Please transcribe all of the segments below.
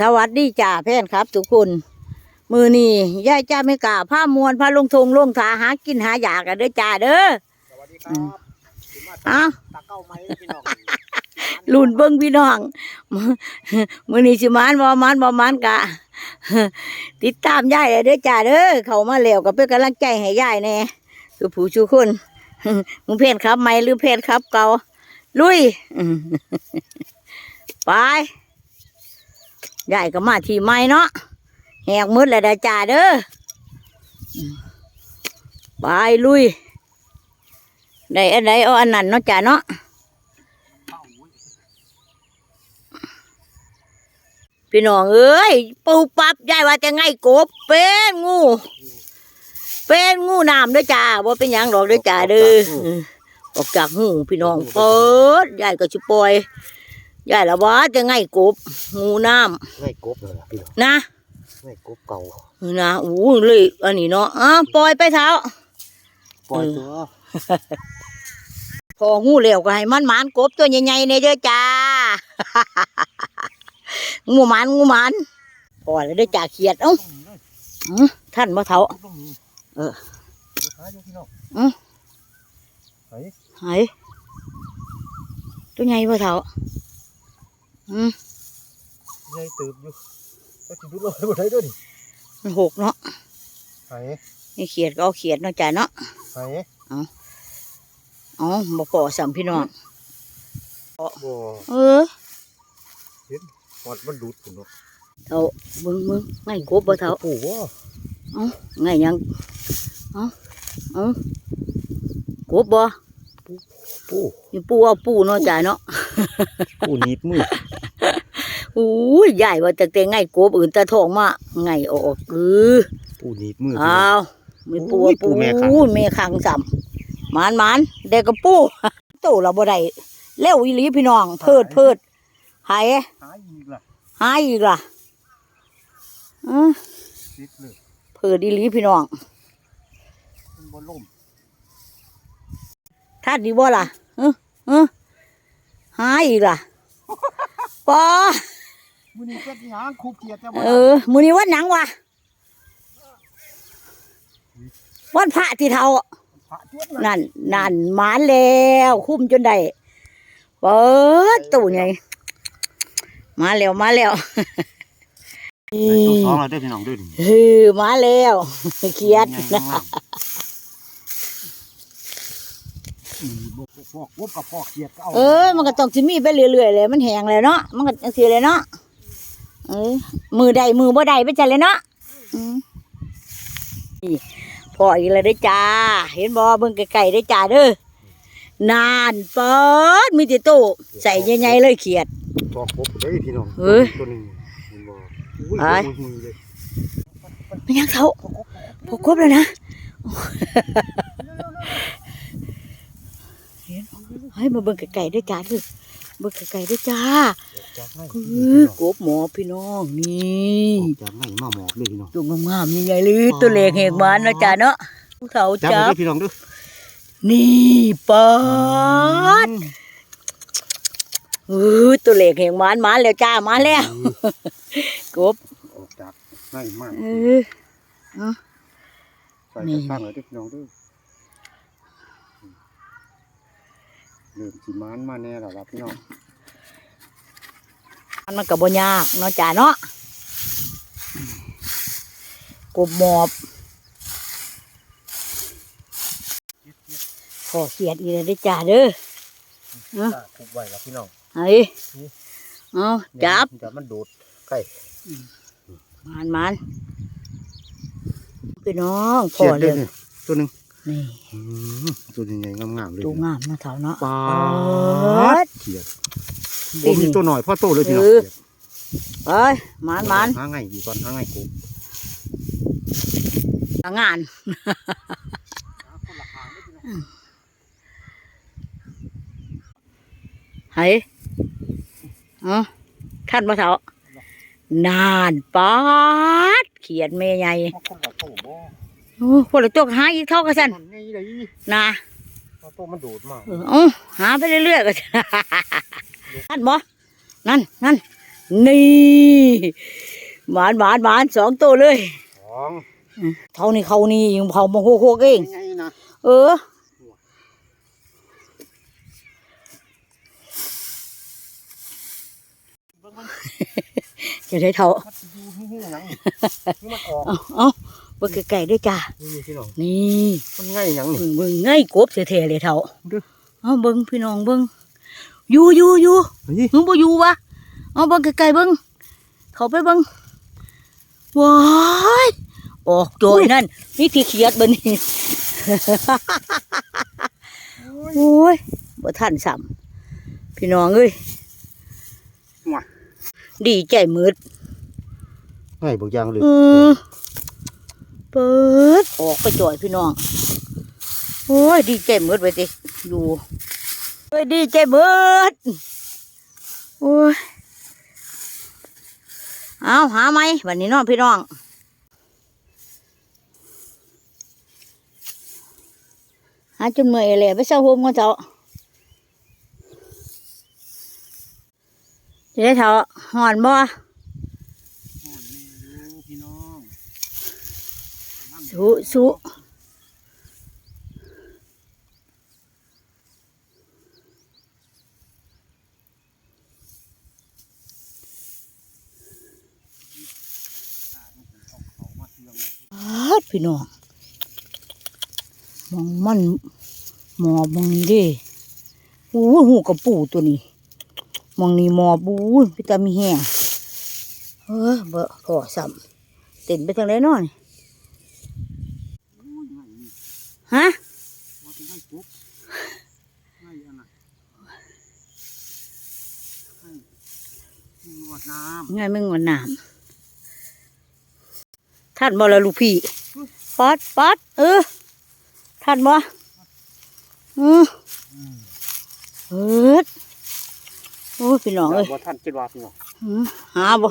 สวัสดีจ่าแพนครับ ทุกคน มือนี่ยายจ้าไม่กล้าผ้ามวนผ้าลงทงลงถาหากินหาอยากกันเด้อจ่าเด้อสวัสดีครับสิมาเอ้าตาเก้าไม้พี่น้องลุ่นเบิ้งพี่น้อง มือนี้สิมานบ่มานบ่มานกะ ติดตามยายเด้อจ่าเด้อเขามาแล้วก็เป็นกำลังใจให้ยายแน่คือผู้ชูคนมึงเพนครับไหมหรือเพนครับ เก่าลุยไป ยายก็มาที่ไม้เนาะแหกมืดแล้วเด้อจ่าเด้อไปลุย ได้อันใดเอาอันนั้นเนาะจ่าเนาะพี่น้องเอ้ยปูปับยายว่าจะไงกบเป็นงู เป็นงูน้ำเด้อจ้าว่าเป็นหยังดอกเด้อจ้าเด้อเออออกจากหูพี่น้องเปิดยายก็จะปล่อย ยายละว่าจะไงกบงูน้ง่ายกบเลยล่ะพี่น้องำนะง่ายกบเก่านะอู้เลยอันนี้เนาะอะปล่อยไปเท้าปล่อยตัวพองูเหลวก็ให้มันหมานกบตัวใหญ่ๆเนี่ยเด้อจ้างูหมันงูหมันพอแล้วเด้อจ้าเขียดเอ้าอื้อท่านมาเท้าต้องมีเออดูท้ายอยู่พี่น้องอืมเฮ้ยไหนตัวใหญ่พ่อเท้า อืมใหญ่ตืบอยู่ก็จิดูเลยบ่ได้ด้วยดิมันหกเนาะไห้นี่เขียดก็เอาเขียดเนาะจ้าเนาะไห้อ๋อบ่พอสามพี่น้องบ่เออหอดมันดูดคุณเนาะเท้ามึงมึงไงกบบ่เท้าปู่ว่าไงยังเอ้าเอ้ากบบ่ปู่นี่ปูเอาปูเนาะจ้าเนาะปู่หนีบมือ อู้ยใหญ่ว่าแต่แต่ไงกบอื่นตะทองมาไงออกเออปู่หนีบมืออ้าวมีปูอุ้ยปูปูแม่ขังอุ้ยแม่ขังสัมหมานหมานเด็กกับปูตู้เราบ่ได้เร็วอีหลีพี่น้อง เพิดเพิดหายหายอีกล่ะหายอีกล่ะอื้อติดเลยเพิดอีหลีพี่น้องมันบ่ล่มท่านดีบ่ล่ะเออเออหายอีกล่ะปอ มื้อนี้เป็ดหยังคูบเกียดแต่บ่เออมื้อนี้วันหนังวะวันพระที่เท่าพระจวดเลยนั่นนั่นหมานแล้วคุ้มจนได้เปิดตู้ไงมาแล้วมาแล้วได้ตัวสองแล้วเด้อพี่น้องเด้อนี่เฮ้อมาแล้วเขียดใหญ่มากอืมบ่พอกกบกับพอกเกียดก็เอาเออมันก็ต้องสิมีไปเรื่อยๆเลยมันแห้งเลยเนาะมันก็จังซี่เลยเนาะ เออมือใดมือบ่ใดไปจังเลยเนาะอืมนี่พออีกแล้วเด้อจ้า เห็นบ่เบิ่งไกลๆเด้อจ้าเด้อนานเปิดมีแต่ตู้ใส่ใหญ่ๆเลยเขียดพอกกบเด้อพี่น้องเฮ้ยตัวหนึงเห็นบ่อุ้ยไปตัวมึงเลยไม่ยังเขาพอครบแล้วนะเห็นให้มาเบิ่งไก่ๆด้วยจ้าเถอะเบิ่งไก่ๆด้วยจ้า จากไงเออกบหมอพี่น้องนี่จากไงมาหมอบเลยพี่น้องตัวงามๆใหญ่ๆเลยตัวเล็กแหกมันนะจ้าเนาะเขาจับจัมาบเด้อพี่น้องเด้อนี่ปอดเออตัวเล็กแหกมันมาแล้วจ้ามาแล้วกบออกจากไงมากเออใส่นี่กระตั้งเลยเด้อพี่น้องเด้อเริ่มสิมานมาแน่แล้วล่ะพี่น้อง มันก็บ่ยากเนาะจ้าเนาะกบหมอบขอเขียดอีกเลยเด้อจ้าเด้อคุบไว้แล้วพี่น้องเฮ้ยเอาจับเดี๋ยวมันดูดใกล้มันมันพี่น้องพเขีอยดเลเด้อยนี่ตัวหนึงนี่อืมตัวใหญ่ๆงามๆเลยดูงามเนาะเถ่าเนาะปาดดเขียด บ่มีตัวหน่อยพ่อโตเลยพี่น้องเออเขียดเอ้ยมันมันหาไงอีกก่อนหาไงกูงานเฮ้ยอ๋อท่านมาเถ่านานปาดเขียนเมยใหญ่คนละโตบ่โอ้คนละตัวหาอีกเท่ากันสันมันไงเลยนะพ่อโตมันดูดมากเออเอาหาไปเรื่อยๆก็ นั่นบ่นั่นนั่นนี่หมานหมานหมานสองตัวเลยสองเท่านี้เขานี่ยังเผามาโคโคกเองไงนะเออจะได้เท่ามันอยู่ที่นี่หยังนี่มันออกเอาเอาเบิ่งไก่ๆด้วยจ้านี่พี่น้องนี่มันง่ายหยังนี่เบิ่งเบิ่งง่ายกบเสียๆเลยเท่าเด้อเอาเบิ่งพี่น้องเบิ่ง อยู่อยู่อยู่เฮ้ยมึงบ่อยู่วะเอาเบิ่งไกลๆเบิ่งเขาไปเบิ่งว้ายออกโดยนั่นนี่ที่เขียดเบิ่นี่โอ้ยบ่ทันซ้ำพี่น้องเอ้ยมาดีใจมืดง่ายบอกอย่างเลยเออเปิดออกไปจ่อยพี่น้อง โอ้ย ดีใจมืดไปติอยู่ โอ้ยดีใจมืดโอ้ยเอาหาไหมวันนี้เน้องพี่น้องหาจนเมื่อยเลยไปเศร้าโฮมกันเถอะจะได้เถอะหอนบ่พี่น้องสู้สู้ ฮัด พี่น้องมองมันหมอบมองนี้เด้โอ้ยหูกระปูตัวนี้มองนี้หมอบบูยพี่ตามีแห้งเออเบอะพอซ้ำเต้นไปทางไหนน้อยฮะว่าจะง่ายปุ๊บง่ายอันน่ะง่ายงวดน้ไงมึงวันน้ำท่านบ่ละลูกพี่ ปัดปัดเออท่านบ่เออำเออโอ้ยพี่น้องเอ้ยบ่ท่านคิดว่าพี่น้องอืมหาบ่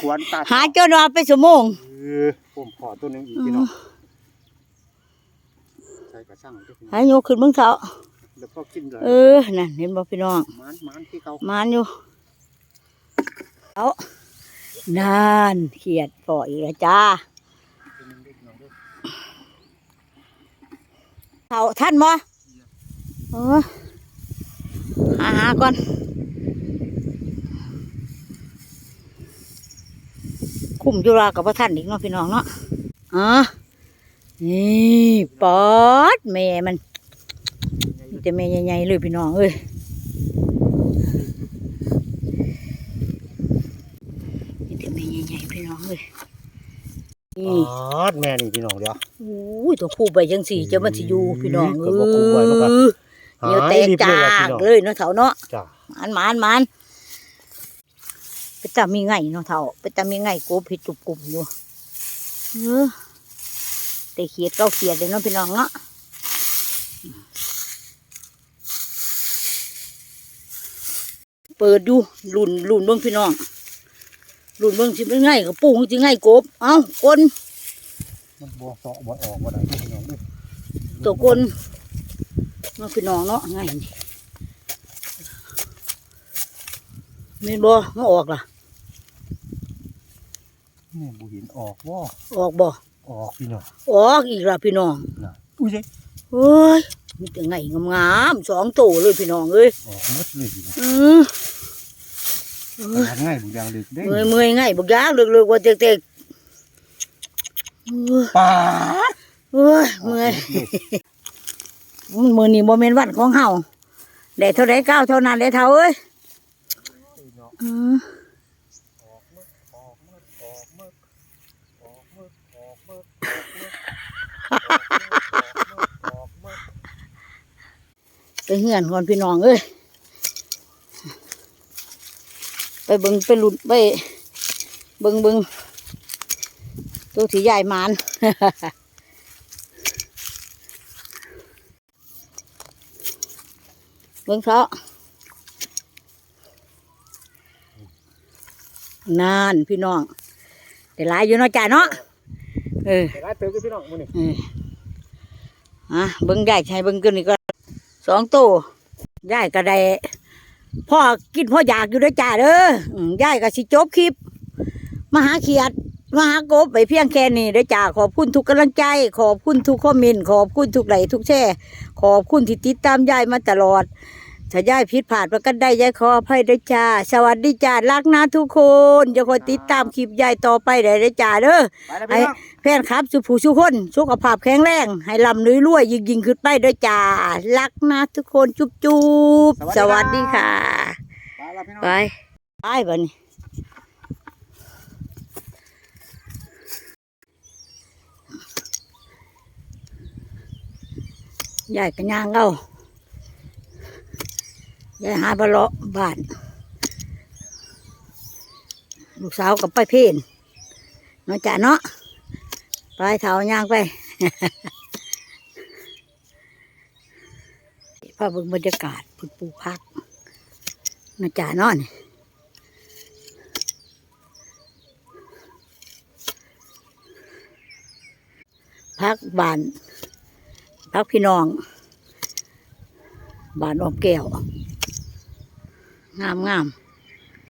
ขวานตาหาจนว่าไปสมงเออผมขอตัวหนึงอีกพี่น้องใส่กระช่างด้วยพี่น้องหายโยกขึ้นเบิ่งเถาแล้วก็กินเลยเออนั่นเห็นบ่พี่น้องมันมันที่เขามานอยู่เอานานเขียดพออีกแล้วจ้า เถาท่านบ่เออหาหาก่อนคุ้มจุรากับพระท่านอีกเนาะพี่น้องเนาะอ๋อนี่ปอดแม่มันมีแต่แม่ใหญ่ๆเลยพี่น้องเอ้ยมีแต่แม่ใหญ่ๆพี่น้องเอ้ย อ๋นี่อแม่นี่พี่น้องเดี๋ยวโอ้ยตัวคู่ไปจังสี่จะมันสิอยู่พี่น้องก็เอ้บ่คู่ไว้บ่ครับยเดี๋ยวแตกรีบจาเลยล่ะพี่น้องกเลยเนาะเถาเนาะจ้ามันมันมันไปตามีไงเนาะเท่าไปตามีไงกูผิดจุบกลุ่มอยู่เออแต่เขียดเก้าเขียดเลยเนาะพี่น้องเนาะเปิดดูลุ่นลุ่นเบิ้งพี่น้อง ลุ่นเบิ้งสิเป็นไงกับปูสิไงกบ เอ้าคนมันบ่เสาะบ่ออกบ่ได้พี่น้องเด้อตัวคนเนาะพี่น้องเนาะไงนี่เม่นบ่มาออกล่ะแม่บ่เห็นออกบ่ออกบ่ออกพี่น้องออกอีกล่ะพี่น้องน่ะอุ้ยเด้เฮ้ยมีแต่ไงงามๆสองตัวเลยพี่น้องเอ้ยออกหมดเลยพี่น้อง อือหา ง่ายบ่อย่างเด็กเด้เมื่อยเมื่อยไงบอกยากเลือกเลือกว่าเต็กๆเอ้ยปาดเอ้ยเมื่อยมันมือนี่โมเมนวันของเฮาได้เท่าไรก้าวเท่านั้นเลยเท่าเอ้ยพี่น้องอือออกหมดออกหมดออกหมดออกหมดออกหมดออกหมดไปเหือนก่อนพี่น้องเอ้ย ไปเบิงไปหลุดไปเบิงเบิงตัวที่ใหญ่มานเบิ่งเขานานพี่น้องแต่หลายอยู่เนาะจ้าเนาะเออแต่ละเติมพี่น้องมื้อนี้เอออะเบิ่งได้ใช้เบิ่งกันนี่ก็สองตัวได้ก็ได้ พ่อกินพ่ออยากอยู่ด้วยจ้าเด้อยายก็สิจบคลิปมหาเขียดมหากบไปเพียงแค่นี้เด้อจ้าขอบคุณทุกกำลังใจ ขอบคุณทุกคอมเมนต์ขอบคุณทุกไหลทุกแช่ขอบคุณที่ติดตามยายมาตลอด ถ้ายายผิดพลาดประกันได้ยายขออภัยด้วยจ้า สวัสดีจ้ารักนะทุกคนจะคอยติดตามคลิปยายต่อไปได้เลยจ้าเด้อไปแล้วพี่น้องแฟนครับ สุผู้สุคนสุขภาพแข็งแรง ให้ลำรวยรวยยิ่งยิ่งขึ้นไปด้วยจ้ารักนะทุกคนจุ๊บจุ๊บสวัสดีค่ะ ไปแล้วพี่น้อง ไปไปบันนี้ยายกันย่างเอา ยายหาบะเลาะบ้าน ลูกสาวกับไปเพนเนาะจ้ะเนาะไปเถาย่างไปพาเบิ่งบรรยากาศปลูกพักเนาะจ้ะเนาะนี่พักบ้านพักพี่น้องบ้านออมแก้ว งามงาม